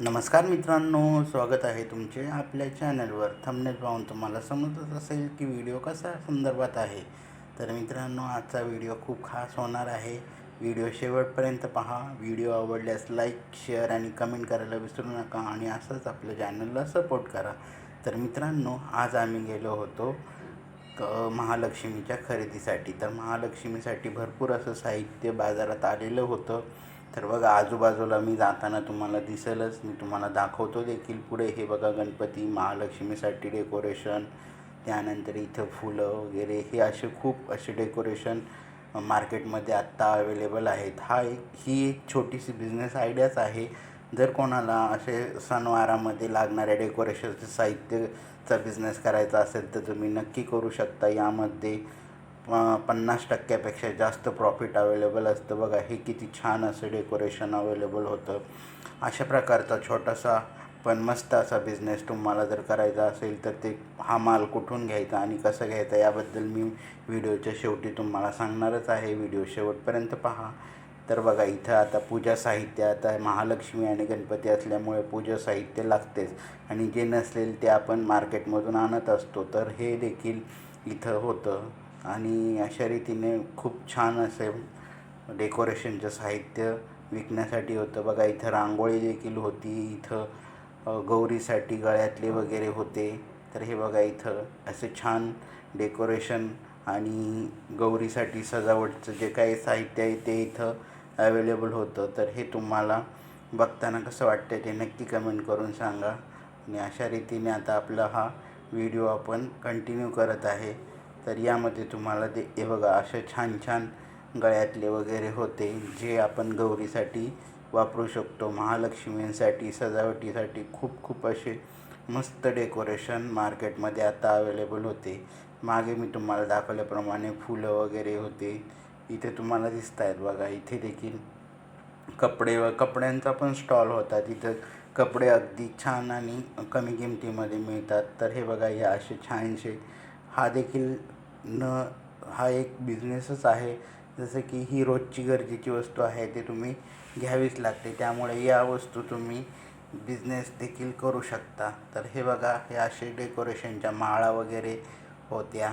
नमस्कार मित्रांनो स्वागत आहे तुमचे आपल्या चॅनलवर. थंबनेल पाहून तुम्हाला समजत असेल की व्हिडिओ कसा संदर्भात आहे. तर मित्रांनो आजचा व्हिडिओ खूप खास होणार आहे. व्हिडिओ शेवटपर्यंत पहा. व्हिडिओ आवडल्यास लाईक शेअर आणि कमेंट करायला विसरू नका आणि असंच आपल्या चॅनलला सपोर्ट करा. तर मित्रांनो आज आम्ही गेलो होतो क महालक्ष्मीच्या खरेदीसाठी. तर महालक्ष्मीसाठी भरपूर असं साहित्य बाजारात आलेलं होतं. तर बघा आजूबाजूला मी जाताना तुम्हाला दिसेलच. मी तुम्हाला दाखवतो देखील पुढे. हे बघा गणपती महालक्ष्मीसाठी डेकोरेशन त्यानंतर इथं फुलं वगैरे. हे असे खूप असे डेकोरेशन मार्केटमध्ये आत्ता अवेलेबल आहेत. हा एक ही एक छोटीशी बिझनेस आयडियाच आहे. जर कोणाला असे सणवारामध्ये लागणाऱ्या डेकोरेशनचं साहित्याचा बिझनेस करायचा असेल तर तुम्ही नक्की करू शकता यामध्ये. पन्नास टक्क्यापेक्षा जास्त प्रॉफिट अवेलेबल असतं. बघा हे किती छान असं डेकोरेशन अवेलेबल होतं. अशा प्रकारचा छोटासा पण मस्त असा बिझनेस तुम्हाला जर करायचा असेल तर ते हा माल कुठून घ्यायचा आणि कसं घ्यायचा याबद्दल मी व्हिडिओच्या शेवटी तुम्हाला सांगणारच आहे. व्हिडिओ शेवटपर्यंत पहा. तर बघा इथं आता पूजा साहित्य आता महालक्ष्मी आणि गणपती असल्यामुळे पूजा साहित्य लागतेच. आणि जे नसलेल ते आपण मार्केटमधून आणत असतो. तर हे देखील इथं होतं. आणि अशा रीतीने खूप छान असे डेकोरेशनचं साहित्य विकण्यासाठी होतं. बघा इथं रांगोळी देखील होती. इथं गौरीसाठी गळ्यातले वगैरे होते. तर हे बघा इथं असे छान डेकोरेशन आणि गौरीसाठी सजावटचं जे काही साहित्य आहे ते इथं अवेलेबल होतं. तर हे तुम्हाला बघताना कसं वाटतं ते नक्की कमेंट करून सांगा. आणि अशा रीतीने आता आपला हा व्हिडिओ आपण कंटिन्यू करत आहे. तर यामध्ये तुम्हाला ते हे बघा असे छान छान गळ्यातले वगैरे होते जे आपण गौरीसाठी वापरू शकतो. महालक्ष्मींसाठी सजावटीसाठी खूप खूप असे मस्त डेकोरेशन मार्केटमध्ये आता अवेलेबल होते. मागे मी तुम्हाला दाखवल्याप्रमाणे फुलं वगैरे होते. इथे तुम्हाला दिसत आहेत बघा इथे देखील कपडे व कपड्यांचा पण स्टॉल होता. तिथं कपडे अगदी छान आणि कमी किमतीमध्ये मिळतात. तर हे बघा हे असे छानसे हा देखील न हा एक बिझनेसच आहे. जसं की ही रोजची गरजेची वस्तू आहे ते तुम्ही घ्यावीच लागते. त्यामुळे या वस्तू तुम्ही बिझनेस देखील करू शकता. तर हे बघा हे असे डेकोरेशनच्या माळा वगैरे होत्या.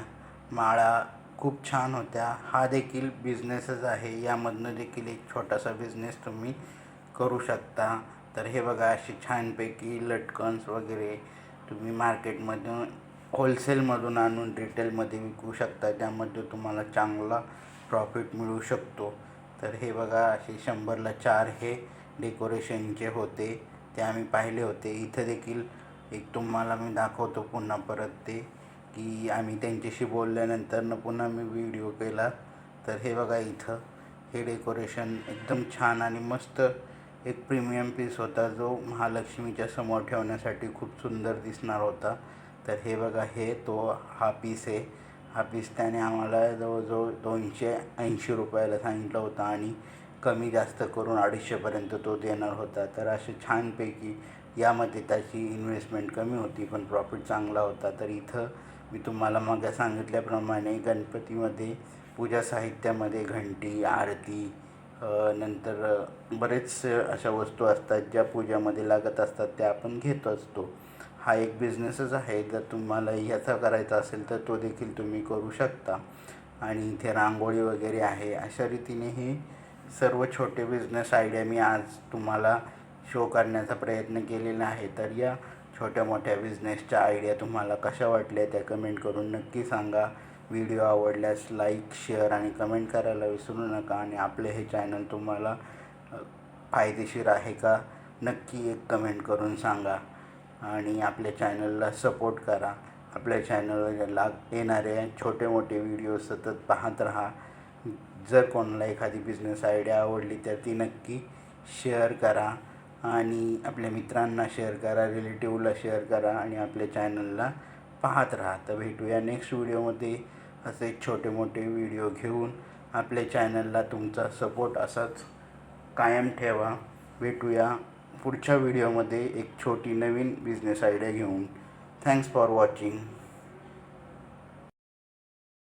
माळा खूप छान होत्या. हा देखील बिझनेसच आहे. यामधनं देखील एक छोटासा बिझनेस तुम्ही करू शकता. तर हे बघा असे छानपैकी लटकन्स वगैरे तुम्ही मार्केटमधून होलसेलमधून आणून रिटेलमध्ये विकू शकता त्यामध्ये तुम्हाला चांगला प्रॉफिट मिळू शकतो. तर हे बघा असे शंभरला चार हे डेकोरेशनचे होते. ते आम्ही पाहिले होते. इथं देखील एक तुम्हाला मी दाखवतो पुन्हा परत ते की आम्ही त्यांच्याशी बोलल्यानंतर पुन्हा मी व्हिडिओ केला. तर हे बघा इथं हे डेकोरेशन एकदम छान आणि मस्त एक प्रीमियम पीस होता जो महालक्ष्मीच्या समोर ठेवण्यासाठी खूप सुंदर दिसणार होता. तर हे बघा हे तो हा पीस आहे. हा पीस त्याने आम्हाला जवळजवळ दोनशे ऐंशी रुपयाला सांगितलं होतं आणि कमी जास्त करून अडीचशेपर्यंत तो देणार होता. तर असे छानपैकी यामध्ये त्याची इन्व्हेस्टमेंट कमी होती पण प्रॉफिट चांगला होता. तर इथं मी तुम्हाला मग सांगितल्याप्रमाणे गणपतीमध्ये पूजा साहित्यामध्ये घंटी आरती नंतर बरेच अशा वस्तू असतात ज्या पूजामध्ये लागत असतात त्या आपण घेत असतो. हा एक बिझनेसच आहे. जर तुम्हाला याचा करायचा असेल तर तो देखील तुम्ही करू शकता. आणि इथे रांगोळी वगैरे आहे. अशा रीतीने हे सर्व छोटे बिझनेस आयडिया मी आज तुम्हाला शो करण्याचा प्रयत्न केलेला आहे. तर या छोट्या मोठ्या बिझनेसच्या आयडिया तुम्हाला कशा वाटल्या त्या कमेंट करून नक्की सांगा. व्हिडिओ आवडल्यास लाईक शेअर आणि कमेंट करायला विसरू नका. आणि आपले हे चॅनल तुम्हाला फायदेशीर आहे का नक्की एक कमेंट करून सांगा. आणि आपल्या चॅनलला सपोर्ट करा. आपल्या चॅनलवर लाग येणारे छोटे मोठे व्हिडिओ सतत पाहत राहा. जर कोणाला एखादी बिझनेस आयडिया आवडली तर ती नक्की शेअर करा. आणि आपल्या मित्रांना शेअर करा रिलेटिव्हला शेअर करा आणि आपल्या चॅनलला पाहत राहा. तर भेटूया नेक्स्ट व्हिडिओमध्ये असे छोटे मोठे व्हिडिओ घेऊन आपल्या चॅनलला तुमचा सपोर्ट असाच कायम ठेवा. भेटूया. पुढच्या व्हिडिओमध्ये एक छोटी नवीन बिझनेस आयडिया घेऊन. Thanks for watching